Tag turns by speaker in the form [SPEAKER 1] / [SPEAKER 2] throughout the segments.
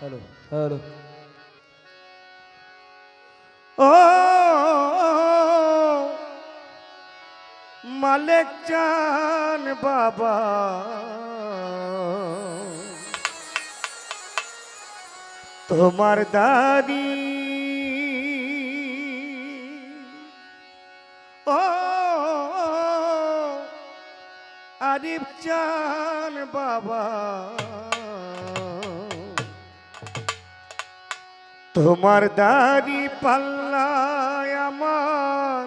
[SPEAKER 1] Hello hello.
[SPEAKER 2] ও মালিক চান বাবা। তোমার দাদি। ও আরিফ চান বাবা। তোমার দাড়ি পাল্লায় আমার।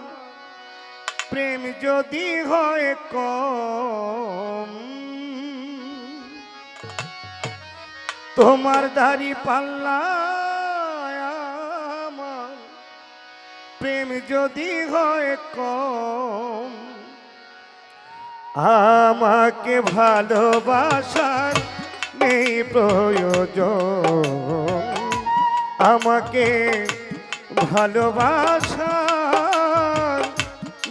[SPEAKER 2] প্রেম যদি হয় কম, তোমার দাড়ি পাল্লায় আমার। প্রেম যদি হয় কম, আমাকে ভালোবাসার নেই প্রয়োজন। আমাকে ভালোবাসার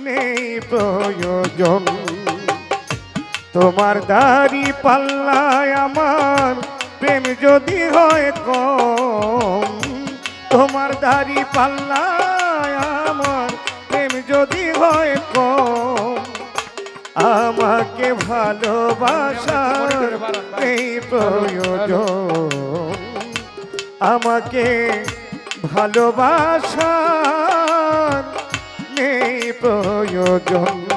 [SPEAKER 2] নেই প্রয়োজন। তোমার দাড়ি পাল্লায় আমার প্রেম যদি হয় কম তোমার দাড়ি পাল্লায় আমার প্রেম যদি হয় কম আমাকে ভালোবাসার এই প্রয়োজন। আমাকে ভালোবাসা নেই প্রয়োজন।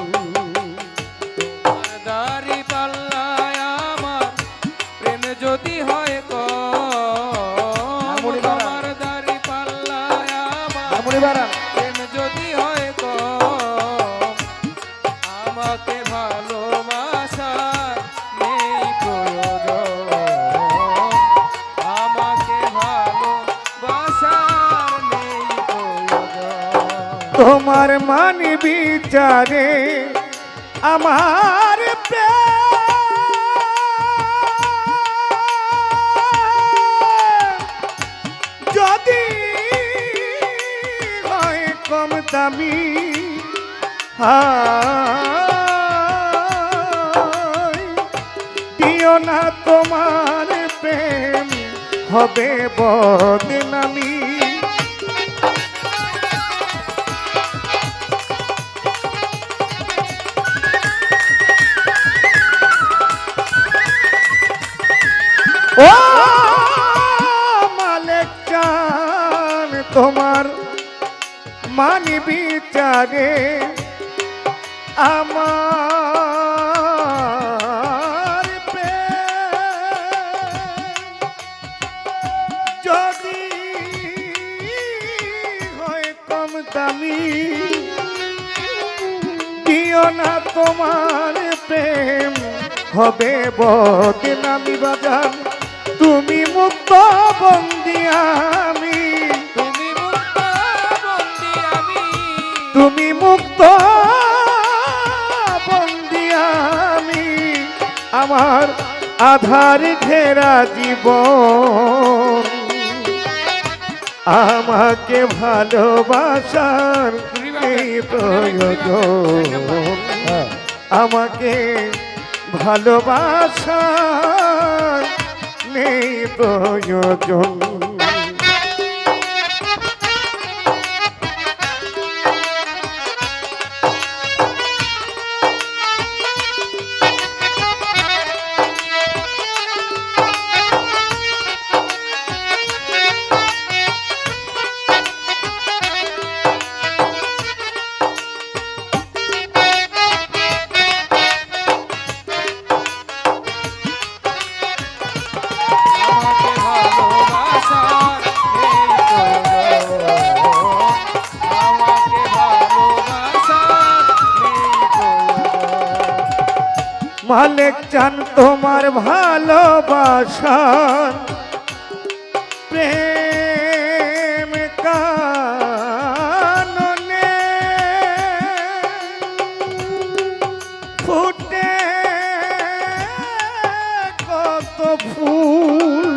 [SPEAKER 1] তোমার
[SPEAKER 2] মান বিচারে আমার যদি হয় কম দামি দিও না তোমার প্রেম হবে বদনামী। তোমার মানি বিচারে আমার যদি হয় কম দামি দিও না তোমার প্রেম হবে বদনামি বাজান তুমি মুক্ত বন্দি
[SPEAKER 1] তুমি মুক্ত আমি
[SPEAKER 2] আমার আধার ঘেরা জীবন। আমাকে ভালোবাসার আমাকে ভালোবাসার নেই প্রয়োজন। মালিক চান তোমার ভালোবাসার প্রেম কাননে ফুটে কত ফুল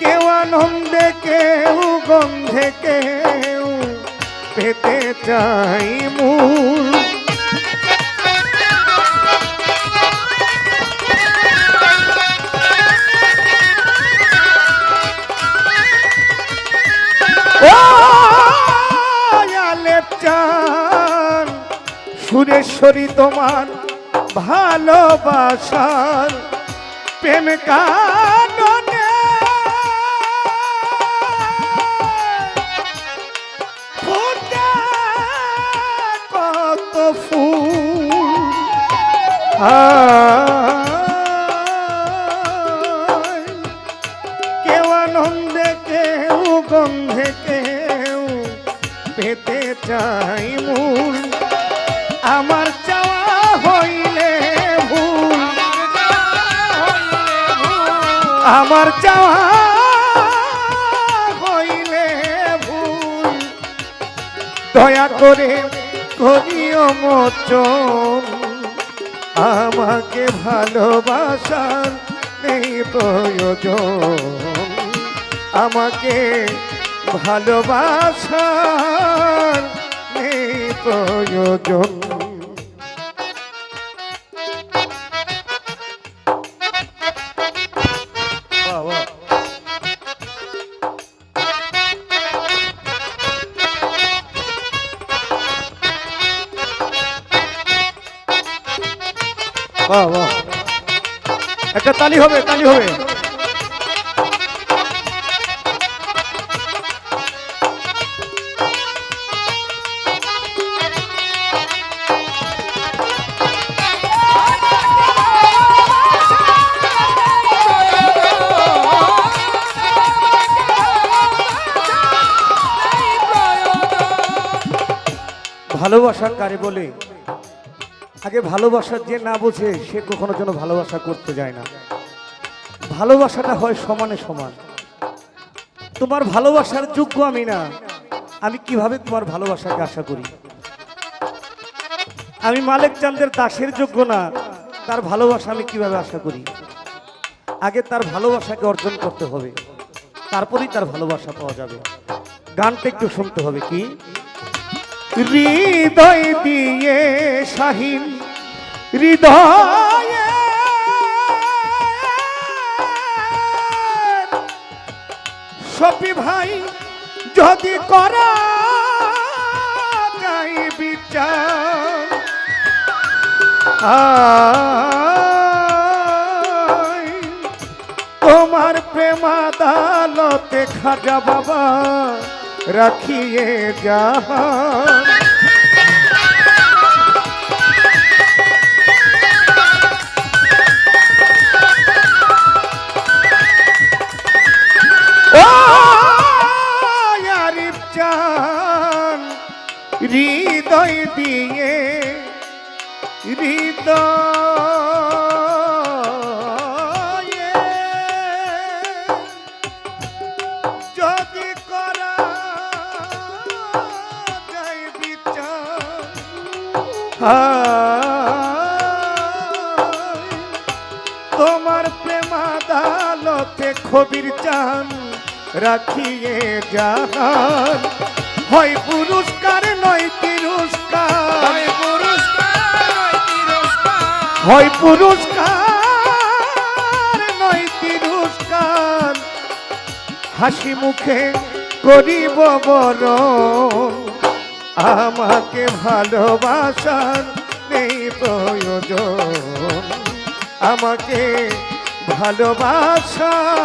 [SPEAKER 2] কেউ আনন্দে কেউ গন্ধে কেউ পেতে চাই মূল। সুরেশ্বরী তোমার ভালোবাসার প্রেমিকা কেউ আনন্দে, কেউ গন্ধে, কেউ পেতে চাই মূল। আমার চাওয়া হইলে ভুল।
[SPEAKER 1] আমার
[SPEAKER 2] চাওয়া
[SPEAKER 1] হইলে ভুল।
[SPEAKER 2] দয়া করে করিও মোচন আমাকে ভালোবাসার নেই প্রয়োজন। আমাকে ভালোবাসার নেই প্রয়োজন। বাহ বাহ। একটা তালি হবে তালি হবে। ভালোবাসা কারে বলে আগে ভালোবাসার যে না বোঝে, সে কখনো যেন ভালোবাসা করতে যায় না। ভালোবাসাটা হয় সমানে সমান। তোমার ভালোবাসার যোগ্য আমি না। আমি কীভাবে তোমার ভালোবাসাকে আশা করি? আমি মালিক চান্দের দাসের যোগ্য না। তার ভালোবাসা আমি কীভাবে আশা করি? আগে তার ভালোবাসাকে অর্জন করতে হবে। তারপরেই তার ভালোবাসা পাওয়া যাবে। গানটা একটু শুনতে হবে, কি? হৃদয় দিয়ে শাহিন হৃদয়ে। সপি ভাই যদি করা যাই বিচার তোমার প্রেমাদালতে খাজা বাবা। রাখিয়ে যাহার তোমার প্রেমাদালতে খবির চান রাখিয়ে যাহার হয় পুরস্কার নয় তিরস্কার।
[SPEAKER 1] হয় পুরস্কার হয় তিরস্কার।
[SPEAKER 2] হয় পুরস্কার নয় তিরস্কার। হাসি মুখে করিব বড় আমাকে ভালোবাসার নেই প্রয়োজন। আমাকে ভালোবাসার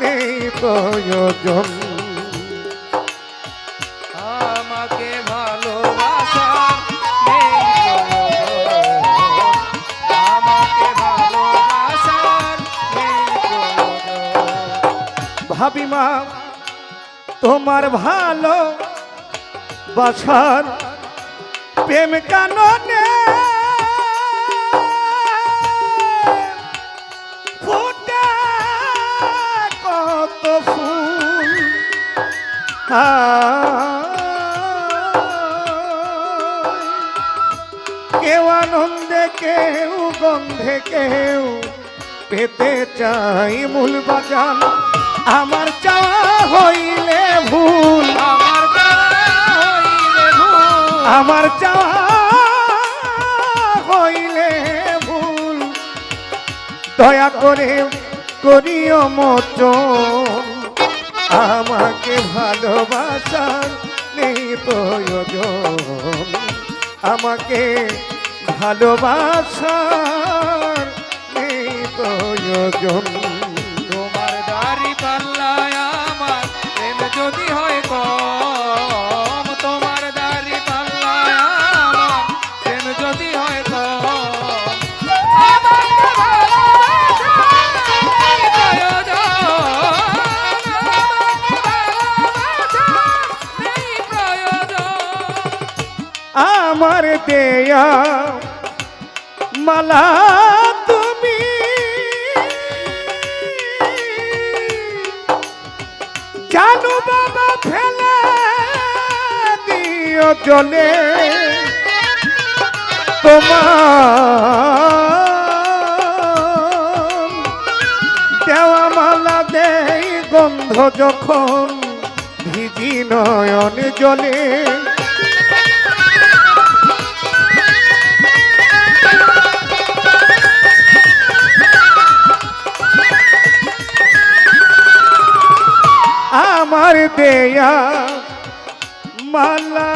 [SPEAKER 2] নেই প্রয়োজন।
[SPEAKER 1] আমাকে ভালোবাসা
[SPEAKER 2] ভাবি মা তোমার ভালো বাসার প্রেম কাননে ফুটে কত ফুল। কেউ আনন্দে, কেউ গন্ধে, কেউ পেতে চাই মূল বাজান আমার চাওয়া হইলে ভুল
[SPEAKER 1] আমার
[SPEAKER 2] চাওয়া হইলে ভুল। দয়া করে করিও মোচন। আমাকে ভালোবাসার নেই প্রয়োজন। আমাকে ভালোবাসার নেই প্রয়োজন।
[SPEAKER 1] তোমার দাড়ি পাল্লায় আমার প্রেম যদি হয় আমার
[SPEAKER 2] দেয়া মালা তুমি। জানো বাবা, ফেলে দিও জলে। তোমার দেওয়া মালা দেয় গন্ধ যখন ভিজি নয়ন জলে। আমার দেয়া মালা।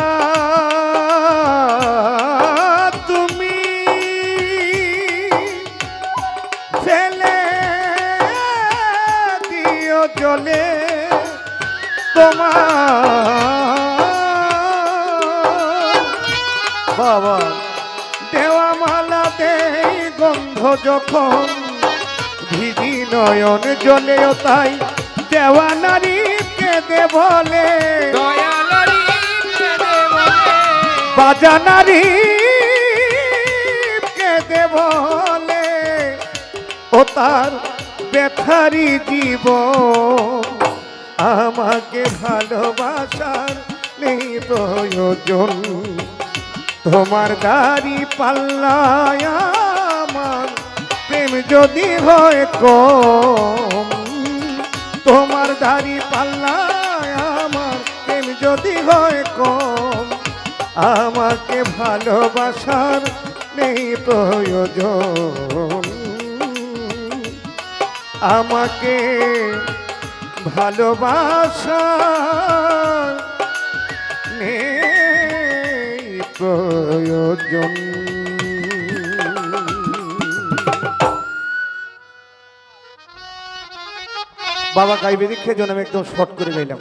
[SPEAKER 2] তুমি ফেলে দিও জলে তোমার। বাবা, দেওয়া মালা দেই গন্ধ যখন, ভিজি নয়ন জলেও তাই দেওয়া দে বলে কে দে বলে ও তার ব্যথারি জীব আমাকে ভালোবাসার নেই প্রয়োজন। তোমার দাড়ি পাল্লায় আমার প্রেম যদি হয় কম। তোমার দাড়ি পাল্লায় আমার প্রেম যদি হয় কম, আমাকে ভালোবাসার নেই প্রয়োজন। আমাকে ভালোবাসার নেই প্রয়োজন। বাবা গাইবে দেখে জন্য আমি একদম শর্ট করে গাইলাম।